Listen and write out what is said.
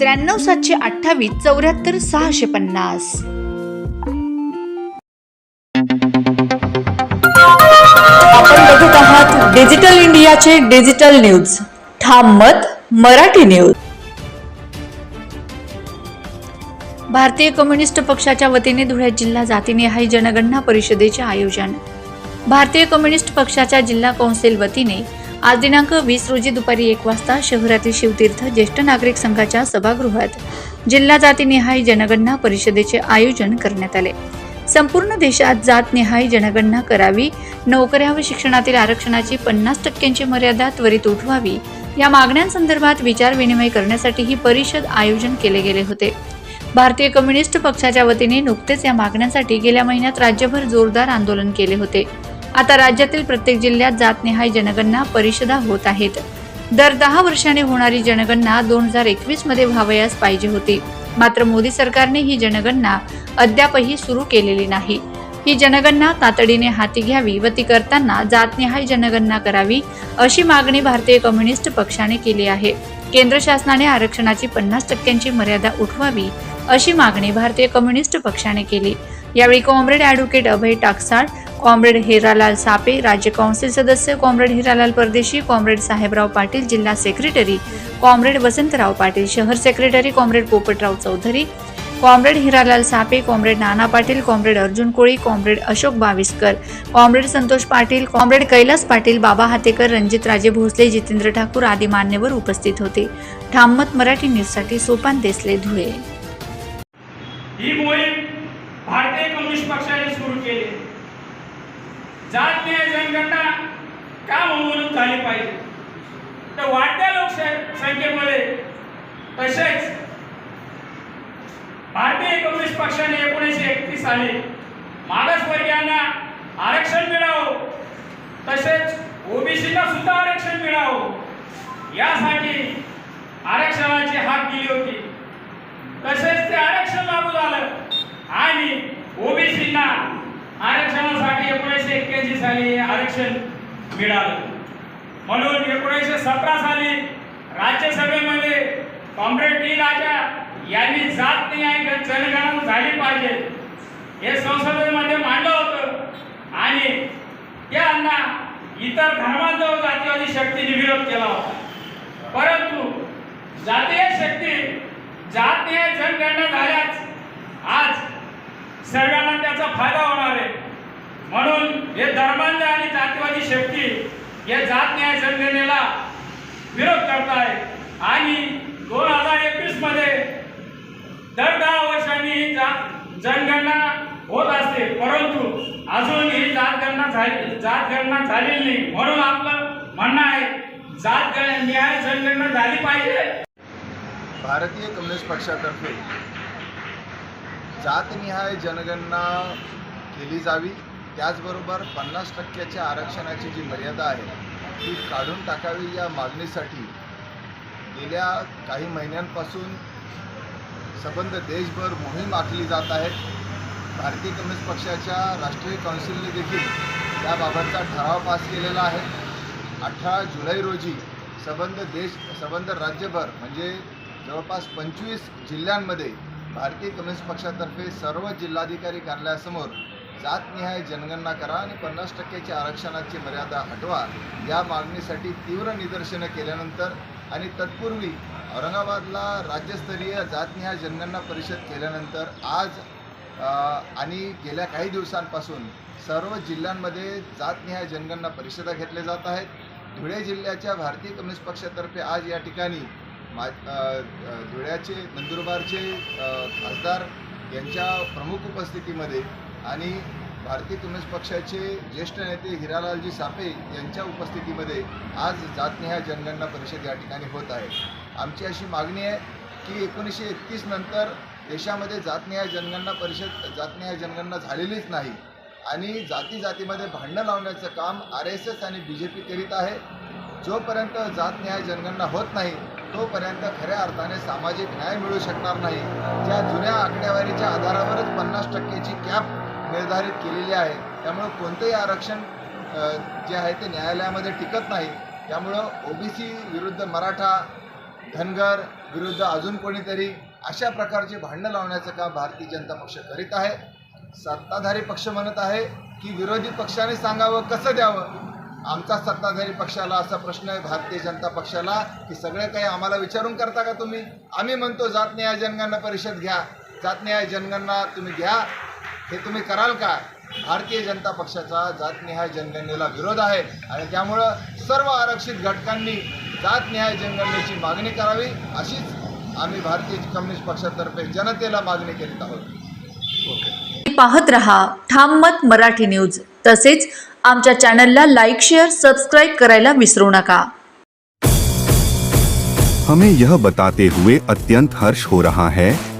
त्र्याण्णव सातशे अठ्ठावीस चौऱ्याहत्तर सहाशे पन्नास. आपण बघत आहात डिजिटल इंडियाचे डिजिटल न्यूज. ठाम मत मराठी न्यूज. भारतीय कम्युनिस्ट पक्षाच्या वतीने धुळ्यात जिल्हा जातीनिहाय जनगणना परिषदेचे आयोजन. भारतीय कम्युनिस्ट पक्षाच्या जिल्हा कौन्सिल वतीने आज दिनांक वीस रोजी दुपारी एक वाजता शहरातील शिवतीर्थ ज्येष्ठ नागरिक संघाच्या सभागृहात जिल्हा जातीनिहाय जनगणना परिषदेचे आयोजन करण्यात आले. संपूर्ण देशात जातनिहाय जनगणना करावी नोकऱ्या व शिक्षणातील आरक्षणाची पन्नास टक्क्यांची मर्यादा त्वरित उठवावी या मागण्यांसंदर्भात विचारविनिमय करण्यासाठी ही परिषद आयोजन केले गेले होते. भारतीय कम्युनिस्ट पक्षाच्या वतीने नुकतेच या मागण्यांसाठी गेल्या महिन्यात राज्यभर जोरदार आंदोलन केले होते. आता राज्यातील प्रत्येक जिल्ह्यात जातनिहाय जनगणना परिषदा होत आहेत. दर दहा वर्षांनी होणारी जनगणना दोन हजार एकवीसमध्ये व्हावयास पाहिजे होती. मात्र मोदी सरकारने ही जनगणना अद्यापही सुरू केलेली नाही. ही जनगणना तातडीने हाती घ्यावी व ती करताना जातनिहाय जनगणना करावी अशी मागणी भारतीय कम्युनिस्ट पक्षाने केली आहे. केंद्र शासनाने आरक्षणाची पन्नास टक्क्यांची मर्यादा उठवावी अशी मागणी भारतीय कम्युनिस्ट पक्षाने केली. यावेळी comrade advocate Abhay Taksal comrade Hiralal Sape राज्य कौन्सिल सदस्य कॉम्रेड हिरालाल परदेशी कॉम्रेड साहेबराव पाटील जिल्हा सेक्रेटरी कॉम्रेड वसंतराव पाटील शहर secretary comrade Poptrao Chaudhari comrade Hiralal Sape comrade Nana Patil comrade Arjun Koli comrade Ashok Baviskar comrade Santosh Patil comrade Kailas Patil Baba Hatekar Ranjit Raje Bhosale Jitendra Thakur आदी मान्यवर उपस्थित होते. ठाममत मराठी न्यूजसाठी सोपान देसले धुळे ही मोहीम भारतीय कम्युनिस्ट पक्षाने सुरू केली जात न्याय का म्हणून झाली पाहिजे? तर वाढत्या लोकसंख्येमध्ये तसेच भारतीय कम्युनिस्ट पक्षाने एकोणीसशे एकतीस साली मागासवर्गीयांना आरक्षण मिळावं तसेच ओबीसीला सुद्धा आरक्षण मिळावं यासाठी आरक्षणाची हाक दिली होती. तसेच ते आरक्षण लागू झालं आणि ओबीसींना आरक्षण एकोणीसशे एक्क्याऐंशी साली आरक्षण मिळालं. म्हणून एकोणीसशे सतरा साली राज्यसभेमध्ये कॉम्रेड डी राजा यांनी जात न्याय जनगणना झाली पाहिजे. हे संसदेमध्ये मांडलं होतं. आणि त्यांना इतर धर्मांजवळ जातीवादी शक्तीने विरोध केला होता. परंतु जातीय शक्ती जातीय जनगणना झाल्यास आज सर्वांना त्याचा फायदा हे धर्मांध आणि जातीवादी शेवटी या जात न्याय जनगणनेला विरोध करताय. आणि दोन हजार एकवीसमध्ये दर दहा वर्षांनी ही जात जनगणना होत असते. परंतु अजून ही जात गणना झाली जातगणना झालेली नाही. म्हणून आपलं म्हणणं आहे जात गण- न्याय जनगणना झाली पाहिजे. भारतीय कम्युनिस्ट पक्षातर्फे जातनिहाय जनगणना केली जावी. त्याचबरोबर पन्नास टक्क्याच्या आरक्षणाची जी मर्यादा आहे ती काढून टाकावी या मागणीसाठी गेल्या काही महिन्यांपासून संबंध देशभर मोहीम आखली जात आहे. भारतीय कम्युनिस्ट पक्षाच्या राष्ट्रीय कौन्सिलने देखील त्याबाबतचा ठराव पास केलेला आहे. अठरा जुलै रोजी संबंध देश संबंध राज्यभर म्हणजे जवळपास पंचवीस जिल्ह्यांमध्ये भारतीय कम्युनिस्ट पक्षातर्फे सर्व जिल्हाधिकारी कार्यालयासमोर जातनिहाय जनगणना करा आणि पन्नास टक्क्याची आरक्षणाची मर्यादा हटवा. या मागणीसाठी तीव्र निदर्शनं केल्यानंतर आणि तत्पूर्वी औरंगाबादला राज्यस्तरीय जातनिहाय जनगणना परिषद केल्यानंतर आज आणि गेल्या काही दिवसांपासून सर्व जिल्ह्यांमध्ये जातनिहाय जनगणना परिषदा घेतल्या जात आहेत. धुळे जिल्ह्याच्या भारतीय कम्युनिस्ट पक्षातर्फे आज या ठिकाणी मा धुळ्याचे नंदुरबारचे खासदार यांच्या प्रमुख उपस्थितीमध्ये आणि भारतीय कम्युनिस्ट पक्षाचे ज्येष्ठ नेते हिरालालजी सापे यांच्या उपस्थितीमध्ये आज जातनिहाय जनगणना परिषद या ठिकाणी होत आहे. आमची अशी मागणी आहे की एकोणीसशे एकतीस नंतर देशामध्ये जातनिहाय जनगणना परिषद जातनिहाय जनगणना झालेलीच नाही आणि जाती जातीमध्ये भांडणं लावण्याचं काम आर एस एस आणि बी जे पी करीत आहे. जोपर्यंत जातनिहाय जनगणना होत नाही तोपर्यंत खऱ्या अर्थाने सामाजिक न्याय मिळू शकणार नाही. ज्या जुन्या आकडेवारीच्या आधारावर पन्नास टक्क्याची कॅप निर्धारित केलेली आहे. त्यामुळं कोणतंही आरक्षण जे आहे ते न्यायालयामध्ये टिकत नाही. त्यामुळं ओबीसी विरुद्ध मराठा धनगर विरुद्ध अजून कोणीतरी अशा प्रकारचे भांडणं लावण्याचं काम भारतीय जनता पक्ष करीत आहे. सत्ताधारी पक्ष म्हणत आहे की विरोधी पक्षाने सांगावं कसं द्यावं? आमचा सत्ताधारी पक्षाला असा प्रश्न आहे भारतीय जनता पक्षाला की सगळं काही आम्हाला विचारून करता का तुम्ही? आम्ही म्हणतो जात न्याय जनगणना परिषद घ्या. जात न्याय जनगणना तुम्ही घ्या. हे तुम्ही कराल का? भारतीय जनता पक्षाचा जातनिहाय जनगणनेला विरोध आहे. आणि त्यामुळं सर्व आरक्षित घटकांनी जातनिहाय जनगणनेची मागणी करावी अशीच आम्ही भारतीय कम्युनिस्ट पक्षातर्फे जनतेला मागणी करीत आहोत. पाहत रहा ठाम मत मराठी न्यूज. तसेच आमच्या चॅनलला लाईक शेअर सबस्क्राईब करायला विसरू नका. हमें यह बताते हुए अत्यंत हर्ष हो रहा है